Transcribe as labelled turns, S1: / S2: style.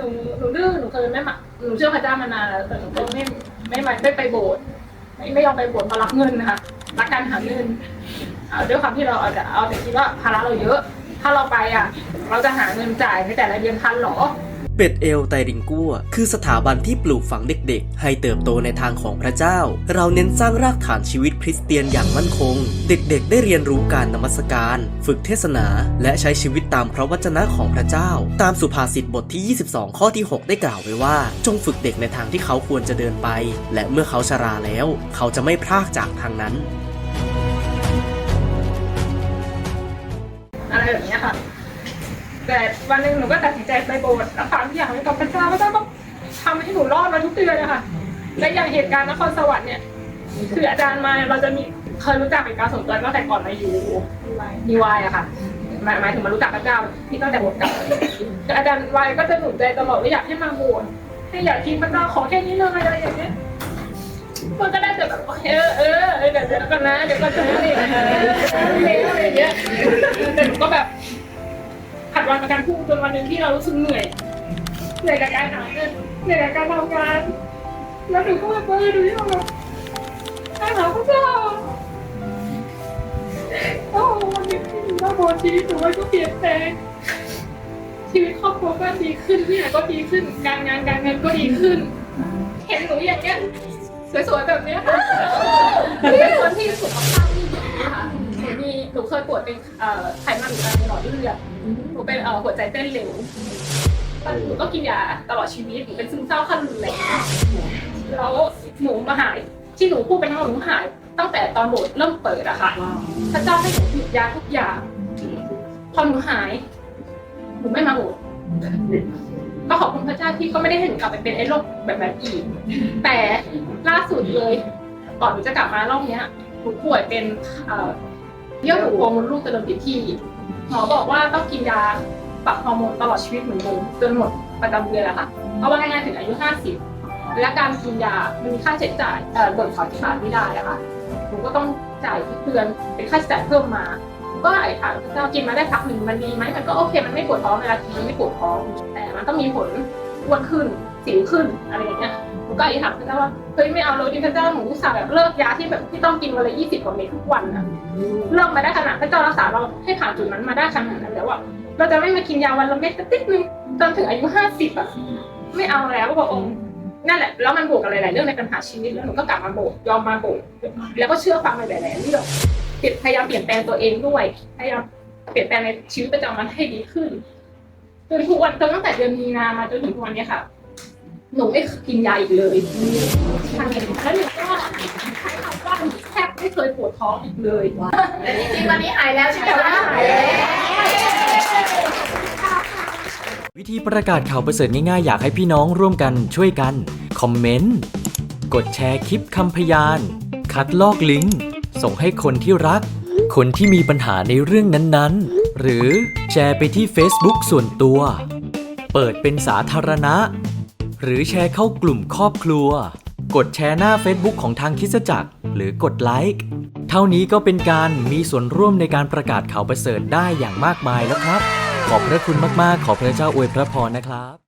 S1: นูหนูดื้อหนูเคยไม่มาหนูเชื่อพระเจ้ามานานแล้วแต่หนูก็ไม่ไม่ไม่ไม่ไปโบสถ์ไม่ไม่ยอมไปโบสถ์เพราะรักเงินนะคะรักการหาเงินเอาด้วยความที่เราเอาแต่เอาแต่คิดว่าภาระเราเยอะ ถ้าเราไปอะ เราจะหาเงินจ่ายในแต่ละเดือนทันหรอ
S2: เบ็ดเอลไตริงกัวคือสถาบันที่ปลูกฝังเด็กๆ ให้เติบโตในทางของพระเจ้า เราเน้นสร้างรากฐานชีวิตคริสเตียนอย่างมั่นคง เด็กๆ ได้เรียนรู้การนมัสการ ฝึกเทศนา และใช้ชีวิตตามพระวจนะของพระเจ้า ตามสุภาษิตบทที่ 22 ข้อที่ 6 ได้กล่าวไว้ว่า จงฝึกเด็กในทางที่เขาควรจะเดินไป และเมื่อเขาชราแล้ว เขาจะไม่พลากจากทางนั้น
S1: อะไรแบบเนี้ยค่ะ แต่วันหนึ่งหนูก็ตัดสินใจไปโบสถ์แล้วความที่อยากให้กับพระเจ้าพระเจ้าก็ทำให้หนูรอดมาทุกเดือนเลยค่ะและอย่างเหตุการณ์นครสวรรค์เนี่ยคืออาจารย์มาเราจะมีเคยรู้จักเป็นการส่วนตัวตั้งแต่ก่อนมาอยู่ดีวายอะค่ะหมายหมายถึงมารู้จักพระเจ้าที่ตั้งแต่บทก่าแต่อาจารย์วายก็จะหนุนใจตลอดว่าอยากให้มาโบสถ์ให้อยากทิ้งพระเจ้าขอแค่นี้เลยอะไรอย่างเงี้ยมันก็ได้แต่แบบเออเออเดี๋ยวเดี๋ยวกันนะเดี๋ยวก็จะไม่ได้เอออะไรอย่างเงี้ยแต่หนูก็แบบ วันประกันพรุ่งจนวันหนึ่งที่เรารู้สึกเหนื่อยเหนื่อยกับการหาเงินเหนื่อยกับการทำงานแล้วหนูก็แบบเออดูที่เราแบบได้หาพระเจ้าโอ้วันนี้ที่หนูมาบนชีวิตหนูมันก็เปลี่ยนแปลงชีวิตครอบครัวก็ดีขึ้นที่ไหนก็ดีขึ้น การงานการเงินก็ดีขึ้น เห็นหนูอย่างเงี้ยสวยๆแบบเนี้ยค่ะเป็นคนที่สุขภาพที่ดีค่ะหนู มีหนูเคยปวยเป็นไขมันอุดตันในหลอดเลือดหนูเป็นหัวใจเต้นเร็วหนูก็กินยาตลอดชีวิตหนูเป็นซึมเศร้าขั้นรุนแรงแล้วหนูมาหายที่หนูพูดไปทั้งหมดหนูหาย ตั้งแต่ตอนโบสถ์เริ่มเปิดอะค่ะพระเจ้าให้หนูหยุดยาทุกอย่างพอหนูหายหนูไม่มาโบสถ์ก็ขอบคุณพระเจ้าที่ก็ไม่ได้ให้หนูกลับไปเป็นไอ้โรคแบบนั้นอีก แต่ล่าสุดเลยก่อนหนูจะกลับมารอบนี้หนูป่วยเป็น เยื่อบุโพรงมดลูกเจริญผิดที่หมอบอกว่าต้องกินยาปรับฮอร์โมนตลอดชีวิตเหมือนเดิมจนหมดประจำเดือนแล้วค่ะเพราะว่าง่ายๆถึงอายุ 50 และการกินยามันมีค่าใช้จ่ายเอ่อเบิกถอนขาดไม่ได้อะค่ะหนูก็ต้องจ่ายทุกเดือนเป็นค่าใช้จ่ายเพิ่มมา ก็ไอ้ค่ะเรากินมาได้พักหนึ่งมันดีไหมมันก็โอเคมันไม่ปวดท้องเวลากินมันไม่ปวดท้องแต่มันก็มีผลอ้วนขึ้นสิวขึ้นอะไรอย่างเงี้ย หนูก็อธิษฐานพระเจ้าว่าเฮ้ยไม่เอาเลยดิพระเจ้าหนูอุตส่าห์แบบเลิกยาที่แบบที่ต้องกินวันละยี่สิบกว่าเม็ดทุกวันอะเลิกมาได้ขนาดพระเจ้ารักษาเราให้ผ่านจุดนั้นมาได้ขนาดนั้นแล้วอะเราจะไม่มากินยาวันละเม็ดสักนิดนึงจนถึงอายุห้าสิบอะไม่เอาแล้วพระองค์นั่นแหละแล้วมันบวกกับหลายๆเรื่องในปัญหาชีวิตแล้วหนูก็กลับมาโบกยอมมาโบกแล้วก็เชื่อฟังในหลายๆเรื่องเปลี่ยนพยายามเปลี่ยนแปลงตัวเองด้วยพยายามเปลี่ยนแปลงในชีวิตประจำวันให้ดีขึ้นจนทุกวันจนตั้งแต่เดือนมีนามาจนถึงทุกวันเนี้ยค่ะ หนูไม่กินยาอีกเลยทางนี้แล้วหนูก็ใช้คำว่าหนูแทบไม่เคยปวดท้องอีกเลย
S3: แต่จริงๆวันนี้หายแล้วใช่ไหม
S1: แต่ว่า
S3: คะ
S1: หายแล้ว
S4: วิธีประกาศข่าวประเสริฐง่ายๆ อยากให้พี่น้องร่วมกันช่วยกัน คอมเมนต์ กดแชร์คลิปคำพยาน คัดลอกลิงก์ส่งให้คนที่รัก คนที่มีปัญหาในเรื่องนั้นๆ หรือแชร์ไปที่ Facebook ส่วนตัว เปิดเป็นสาธารณะ หรือแชร์เข้ากลุ่มครอบครัว กดแชร์หน้า Facebook ของทางคิสจักร หรือกดไลค์เท่านี้ก็เป็นการมีส่วนร่วมในการประกาศข่าวประเสริฐได้อย่างมากมายแล้วครับ ขอบพระคุณมากๆ ขอพระเจ้าอวยพระพรนะครับ